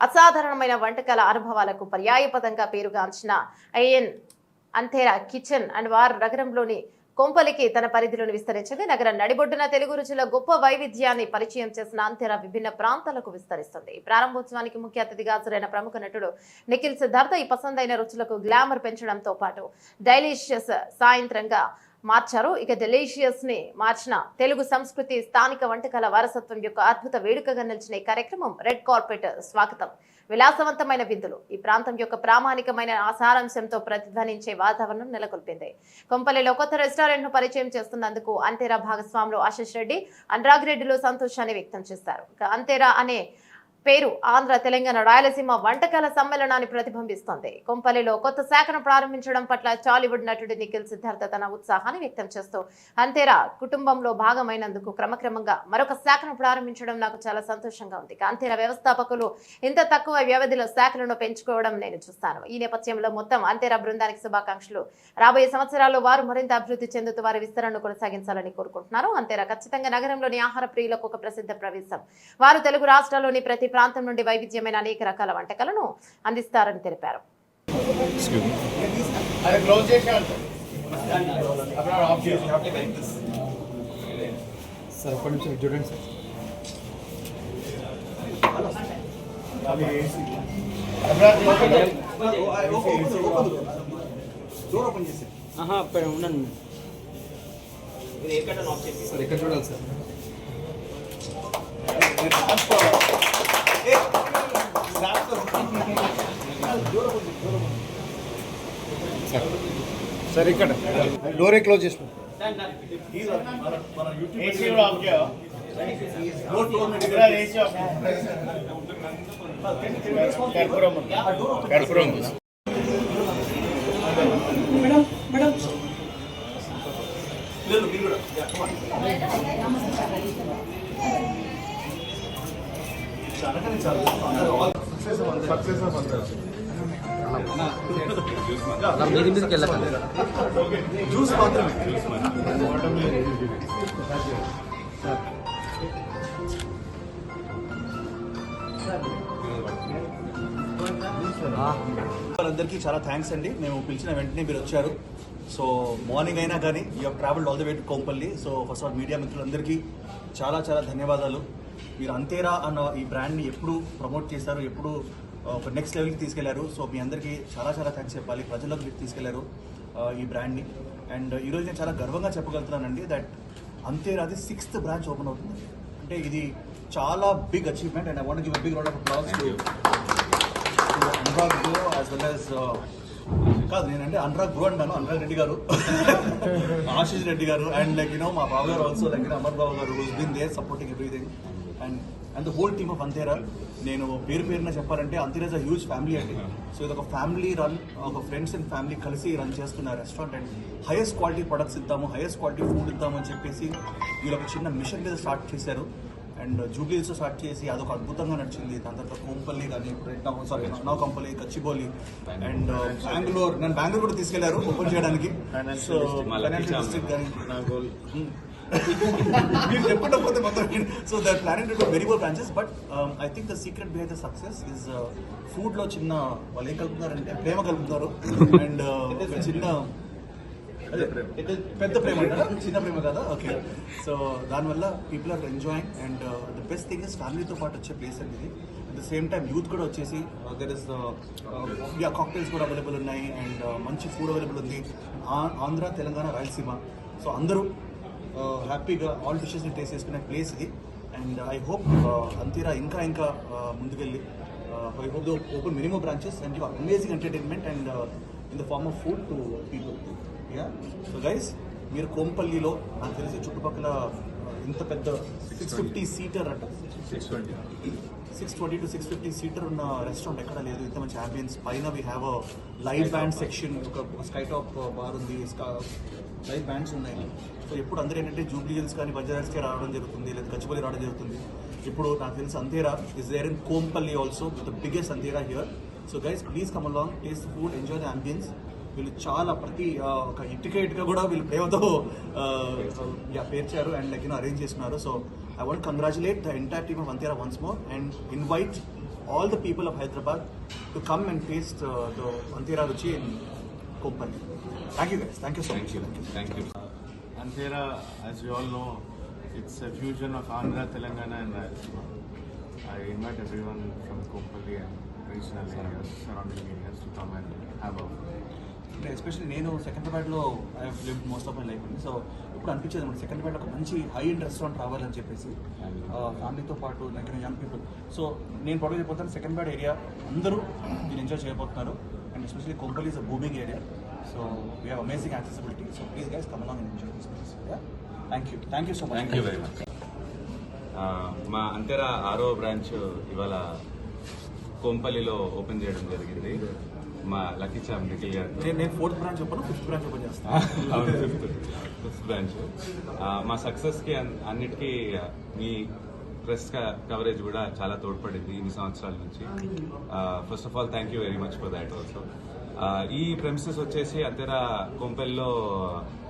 అసాధారణమైన వంటకాల అనుభవాలకు పర్యాయపదంగా పేరుగాంచిన ఐఎన్ అంతేరా కిచెన్ అండ్ వార్ నగరంలోని కొంపలికి తన పరిధిలోని విస్తరించింది. నగరం నడిబొడ్డున తెలుగు రుచుల గొప్ప వైవిధ్యాన్ని పరిచయం చేసిన అంతేరా విభిన్న ప్రాంతాలకు విస్తరిస్తుంది. ఈ ప్రారంభోత్సవానికి ముఖ్య అతిథిగా హాజరైన ప్రముఖ నటుడు నిఖిల్ సిద్ధార్థ ఈ పసందైన రుచులకు గ్లామర్ పెంచడంతో పాటు డైలీషియస్ సాయంత్రంగా మార్చారు. ఇక డెలీషియస్ని మార్చిన తెలుగు సంస్కృతి స్థానిక వంటకాల వారసత్వం యొక్క అద్భుత వేడుకగా నిలిచిన ఈ కార్యక్రమం రెడ్ కార్పెట్ స్వాగతం. విలాసవంతమైన విందులు. ఈ ప్రాంతం యొక్క ప్రామాణికమైన సారాంశంతో ప్రతిధ్వనించే వాతావరణం నెలకొల్పింది. కొంపల్లిలో కొత్త రెస్టారెంట్ను పరిచయం చేస్తున్నందుకు అంతేరా భాగస్వాములు ఆశిష్ రెడ్డి అనురాగ్ రెడ్డిలు సంతోషాన్ని వ్యక్తం చేశారు. అంతేరా అనే పేరు ఆంధ్ర తెలంగాణ రాయలసీమ వంటకాల సమ్మేళనాన్ని ప్రతిబింబిస్తోంది. కొంపల్లిలో కొత్త శాఖను ప్రారంభించడం పట్ల టాలీవుడ్ నటుడు నిఖిల్ సిద్ధార్థ తన ఉత్సాహాన్ని వ్యక్తం చేస్తూ అంతేరా కుటుంబంలో భాగమైనందుకు క్రమక్రమంగా మరొక శాఖను ప్రారంభించడం నాకు చాలా సంతోషంగా ఉంది. అంతేరా వ్యవస్థాపకులు ఇంత తక్కువ వ్యవధిలో శాఖలను పెంచుకోవడం నేను చూస్తాను. ఈ నేపథ్యంలో మొత్తం అంతేరా బృందానికి శుభాకాంక్షలు. రాబోయే సంవత్సరాల్లో వారు మరింత అభివృద్ధి చెందుతూ వారి విస్తరణను కొనసాగించాలని కోరుకుంటున్నారు అంతేరా ఖచ్చితంగా నగరంలోని ఆహార ప్రియులకు ఒక ప్రసిద్ధ ప్రవేశం. వారు తెలుగు రాష్ట్రాల్లోని ప్రతి ప్రాంతం నుండి వైవిధ్యమైన అనేక రకాల వంటకాలను అందిస్తారని తెలిపారు. చేసే ఇది చేసి ఉండండి. సార్ ఇక్కడ చూడాలి సార్ సార్ సార్ ఇక్కడ డోరే క్లోజ్ చేసి ఏసీ కూడా ఆఫ్ చేయవా ఇక్కడ ఏసీ ఆఫ్ కర్పూరం ఉంది. కర్పూరం ఉంది. అలా మీది మీదకి వెళ్ళకండి జ్యూస్ మాత్రమే అందరికీ చాలా థ్యాంక్స్ అండి. మేము పిలిచిన వెంటనే మీరు వచ్చారు. సో మార్నింగ్ అయినా కానీ you have travelled all the way to Kompally so first all media మిత్రులందరికీ చాలా చాలా ధన్యవాదాలు. మీరు అంతేరా అన్న ఈ బ్రాండ్ని ఎప్పుడు ప్రమోట్ చేశారు? ఎప్పుడు ఒక నెక్స్ట్ లెవెల్కి తీసుకెళ్ళారు? సో మీ అందరికీ చాలా చాలా థ్యాంక్స్ చెప్పాలి. ప్రజలకు మీరు తీసుకెళ్ళారు ఈ బ్రాండ్ని అండ్ ఈరోజు నేను చాలా గర్వంగా చెప్పగలుగుతున్నానండి దట్ అంతేరాది సిక్స్త్ బ్రాంచ్ ఓపెన్ అవుతుంది. అంటే ఇది చాలా big achievement and I want give big round of applause to Anurag as well as కాదు నేనంటే అనురాగ్ బ్రో అంటాను అనురాగ్ రెడ్డి గారు. ఆశీష్ రెడ్డి గారు. అండ్ లైక్ యూనో మా బాబు గారు also like Amar Babu garu been there supporting everything and and the whole team of Antera నేను పేరు పేరున చెప్పాలంటే అంతేరాజ్ అ హ్యూజ్ ఫ్యామిలీ అండి. సో ఇది ఒక ఫ్యామిలీ రన్ ఒక ఫ్రెండ్స్ అండ్ ఫ్యామిలీ కలిసి రన్ చేస్తున్న restaurant and highest quality products ఇద్దాము హైయెస్ట్ క్వాలిటీ ఫుడ్ ఇద్దాము అని చెప్పేసి వీళ్ళు ఒక చిన్న మిషన్ మీద స్టార్ట్ చేశారు. అండ్ జూబ్లీస్ స్టార్ట్ చేసి అదొక అద్భుతంగా నడిచింది. దాని తర్వాత కోంపల్లి కానీ సారీ నౌకంపల్లి కచ్చిబౌలి అండ్ బెంగళూరు. నన్ను బెంగళూరు కూడా తీసుకెళ్ళారు ఓపెన్ చేయడానికి. సో ఫైనాన్షియల్ డిస్ట్రిక్ట్ కానీ. Hmm. మీరు చెప్పకపోతే మొత్తం so that planning to very more branches but I think the secret behind the success is ఫుడ్లో చిన్న వాళ్ళు ఏం కలుపుతున్నారంటే ప్రేమ కలుపుతారు అండ్ ఒక చిన్న పెద్ద ప్రేమ. చిన్న ప్రేమ కదా? ఓకే. సో దానివల్ల people are enjoying and the best thing is ఫ్యామిలీతో పాటు వచ్చే ప్లేస్ అండి ఇది. At the same time youth కూడా వచ్చేసి దర్ ఇస్ యా కాక్టైల్స్ కూడా అవైలబుల్ ఉన్నాయి అండ్ మంచి ఫుడ్ అవైలబుల్ ఉంది. ఆంధ్ర తెలంగాణ రాయలసీమ. సో అందరూ హ్యాపీగా ఆల్ డిషెస్ని టేస్ట్ చేసుకునే ప్లేస్ ఇది. అండ్ ఐ హోప్ అంతీరా ఇంకా ఇంకా uh, ముందుకెళ్ళి I hope though open minimum branches and amazing entertainment and in the form of food to people yeah so guys మీరు కోంపల్లిలో నాకు తెలిసి చుట్టుపక్కల uh, ఇంత పెద్ద సిక్స్ ఫిఫ్టీ సీటర్ అంట. Six twenty six twenty two six fifty seater ఉన్న restaurant ఎక్కడ లేదు. ఇంత మంచి అంబియన్స్ పైన we have a live band section ఒక స్కై టాప్ బార్ ఉంది. లైవ్ బ్యాండ్స్ ఉన్నాయి. సో ఎప్పుడు అందరూ ఏంటంటే జూబ్లీ హిల్స్ కానీ బంజారాస్కే రావడం జరుగుతుంది లేదా కచ్చిపల్లి రావడం జరుగుతుంది. ఇప్పుడు నాకు తెలిసి Antera is there in Kompally also the biggest Antera here so guys please come along taste food enjoy the ambience వీళ్ళు చాలా ప్రతి ఒక ఇంటికేట్గా కూడా వీళ్ళు ప్రేమతో పేర్చారు అండ్ లైక్ అరేంజ్ చేస్తున్నారు. So I want congratulate the entire team of Antera once more and invite all the people of Hyderabad to come and taste the Antera ruchi and kobbari thank you guys thank you so much thank you Antera you all it's a fusion of Andhra Telangana and Rayalaseema I invite everyone from kobbari and regional areas surrounding areas to come and have our అంటే especially నేను సెకండ్రాబాద్లో I have live most of my life ఉంది so ఇప్పుడు అనిపించేది మన సెకండ్రాబాద్లో ఒక మంచి high end restaurant రావాలని చెప్పేసి ఫ్యామిలీతో పాటు లైక్ యంగ్ పీపుల్ సో నేను పొడవు సెకండ్ సెకండ్రాబాద్ ఏరియా అందరూ దీన్ని ఎంజాయ్ చేయబోతున్నారు. And especially Kompally is a booming area so we have amazing accessibility so please guys come along and enjoy this place thank you thank you so much thank you very much మా అంతేరా ఆరో branch ఇవాళ కోంపల్లిలో open చేయడం జరిగింది. మా lucky charm Nikhil garu నేను fourth branch చెప్పను fifth branch open చేస్తాను అవును ఫిఫ్త్ ఫిఫ్త్ బ్రాంచ్. మా సక్సెస్కి అన్నిటికీ మీ ప్రెస్ కవరేజ్ కూడా చాలా తోడ్పడింది ఇన్ని సంవత్సరాల నుంచి. First of all thank you very much for that also ఈ ప్రెమిసెస్ వచ్చేసి అంతేరా కొంపెల్లో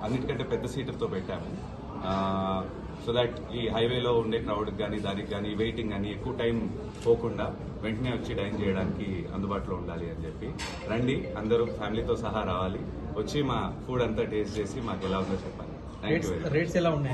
అన్నిటికంటే పెద్ద సీటర్తో పెట్టాము. సో దట్ ఈ హైవేలో ఉండే క్రౌడ్కి కానీ దానికి కానీ వెయిటింగ్ కానీ ఎక్కువ టైం పోకుండా వెంటనే వచ్చి డైన్ చేయడానికి అందుబాటులో ఉండాలి అని చెప్పి. రండి అందరూ ఫ్యామిలీతో సహా రావాలి. వచ్చి మా ఫుడ్ అంతా టేస్ట్ చేసి మాకు ఎలా ఉందో చెప్పాలి. థ్యాంక్ యూ రేట్స్ ఎలా ఉన్నాయి?